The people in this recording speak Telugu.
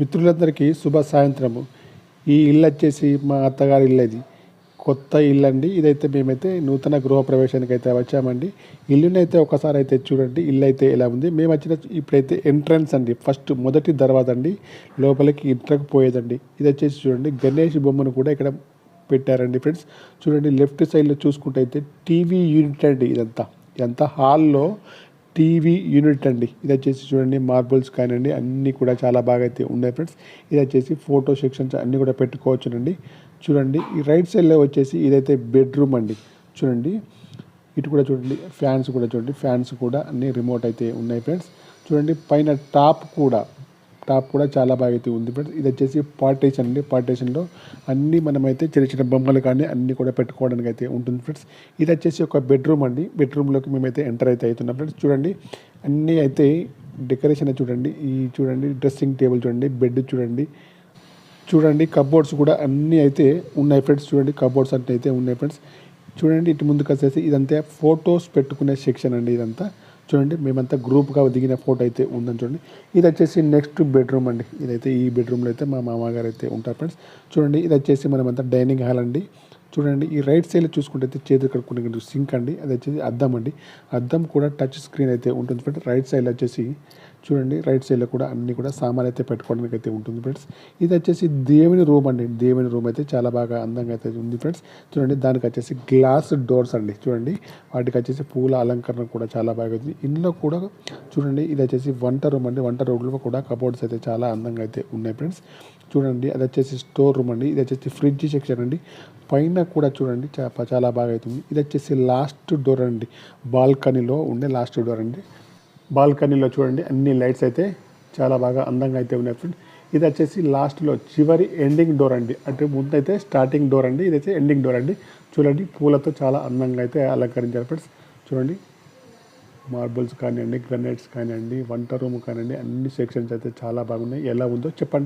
మిత్రులందరికీ శుభ సాయంత్రము. ఈ ఇల్లు వచ్చేసి మా అత్తగారి ఇల్లు అది కొత్త ఇల్లు అండి ఇదైతే మేమైతే నూతన గృహప్రవేశానికి అయితే వచ్చామండి. ఇల్లునైతే ఒకసారి అయితే చూడండి. ఇల్లు అయితే ఎలా ఉంది. మేము వచ్చిన ఇప్పుడైతే ఎంట్రన్స్ అండి. ఫస్ట్ మొదటి దర్వాజ అండి లోపలికి ఇంట్రకు పోయేదండి. ఇది వచ్చేసి చూడండి. గణేష్ బొమ్మను కూడా ఇక్కడ పెట్టారండి ఫ్రెండ్స్. చూడండి లెఫ్ట్ సైడ్లో చూసుకుంటే అయితే టీవీ యూనిట్ అండి ఇదంతా. ఇదంతా హాల్లో టీవీ యూనిట్ అండి. ఇది వచ్చేసి చూడండి మార్బుల్స్ కానివ్వండి అన్నీ కూడా చాలా బాగా అయితే ఉన్నాయి ఫ్రెండ్స్. ఇది వచ్చేసి ఫోటో సెక్షన్స్ అన్నీ కూడా పెట్టుకోవచ్చునండి. చూడండి ఈ రైట్ సైడ్లో వచ్చేసి ఇదైతే బెడ్రూమ్ అండి. చూడండి ఇటు కూడా చూడండి ఫ్యాన్స్ కూడా చూడండి ఫ్యాన్స్ కూడా అన్ని రిమోట్ అయితే ఉన్నాయి ఫ్రెండ్స్. చూడండి పైన టాప్ కూడా టాప్ కూడా చాలా బాగా అయితే ఉంది ఫ్రెండ్స్. ఇది వచ్చేసి పార్టీషన్ అండి. పార్టీషన్లో అన్నీ మనమైతే చిన్న చిన్న బొమ్మలు కానీ అన్నీ కూడా పెట్టుకోవడానికి అయితే ఉంటుంది ఫ్రెండ్స్. ఇది వచ్చేసి ఒక బెడ్రూమ్ అండి. బెడ్రూమ్లోకి మేమైతే ఎంటర్ అయితే అవుతున్నాం ఫ్రెండ్స్. చూడండి అన్నీ అయితే డెకరేషన్ చూడండి. ఈ చూడండి డ్రెస్సింగ్ టేబుల్ చూడండి బెడ్ చూడండి. చూడండి కబోర్డ్స్ కూడా అన్నీ అయితే ఉన్నాయి ఫ్రెండ్స్. చూడండి కబోర్డ్స్ అంటే అయితే ఉన్నాయి ఫ్రెండ్స్. చూడండి ఇటు ముందుకు వచ్చేసి ఇదంతా ఫొటోస్ పెట్టుకునే సెక్షన్ అండి ఇదంతా. చూడండి మేమంతా గ్రూప్గా దిగిన ఫోటో అయితే ఉందని చూడండి. ఇది వచ్చేసి నెక్స్ట్ బెడ్రూమ్ అండి. ఇదైతే ఈ బెడ్రూమ్లో అయితే మా మామగారు అయితే ఉంటారు ఫ్రెండ్స్. చూడండి ఇది వచ్చేసి మనమంతా డైనింగ్ హాల్ అండి. చూడండి ఈ రైట్ సైడ్లో చూసుకుంటే అయితే చేతులు కడుక్కునే సింక్ అండి. అది వచ్చేసి అద్దం అండి. అద్దం కూడా టచ్ స్క్రీన్ అయితే ఉంటుంది ఫ్రెండ్స్. రైట్ సైడ్లో వచ్చేసి చూడండి రైట్ సైడ్లో కూడా అన్ని కూడా సామాన్ అయితే పెట్టుకోవడానికి అయితే ఉంటుంది ఫ్రెండ్స్ ఇది వచ్చేసి దేవుని రూమ్ అండి. దేవుని రూమ్ అయితే చాలా బాగా అందంగా అయితే ఉంది ఫ్రెండ్స్ చూడండి దానికి వచ్చేసి గ్లాస్ డోర్స్ అండి. చూడండి వాటికి వచ్చేసి పూల అలంకరణ కూడా చాలా బాగా ఉంది. ఇందులో కూడా చూడండి ఇది వచ్చేసి వంట రూమ్ అండి. వంట రూమ్లో కూడా కబోర్డ్స్ అయితే చాలా అందంగా అయితే ఉన్నాయి ఫ్రెండ్స్ చూడండి అది వచ్చేసి స్టోర్ రూమ్ అండి. ఇది వచ్చేసి ఫ్రిడ్జ్ సెక్షన్ అండి. పైన కూడా చూడండి చా- చాలా బాగా అవుతుంది ఇది వచ్చేసి లాస్ట్ డోర్ అండి. బాల్కనీలో ఉండే లాస్ట్ డోర్ అండి. బాల్కనీలో చూడండి అన్ని లైట్స్ అయితే చాలా బాగా అందంగా అయితే ఉన్నాయి ఫ్రెండ్. ఇది వచ్చేసి లాస్ట్లో చివరి ఎండింగ్ డోర్ అండి. అంటే ముందు అయితే స్టార్టింగ్ డోర్ అండి ఇదైతే ఎండింగ్ డోర్ అండి. చూడండి పూలతో చాలా అందంగా అయితే అలంకరించారు ఫ్రెండ్స్. చూడండి మార్బుల్స్ కానివ్వండి గ్రనైట్స్ కానివ్వండి వంట రూమ్ కానివ్వండి అన్ని సెక్షన్స్ అయితే చాలా బాగున్నాయి. ఎలా ఉందో చెప్పండి.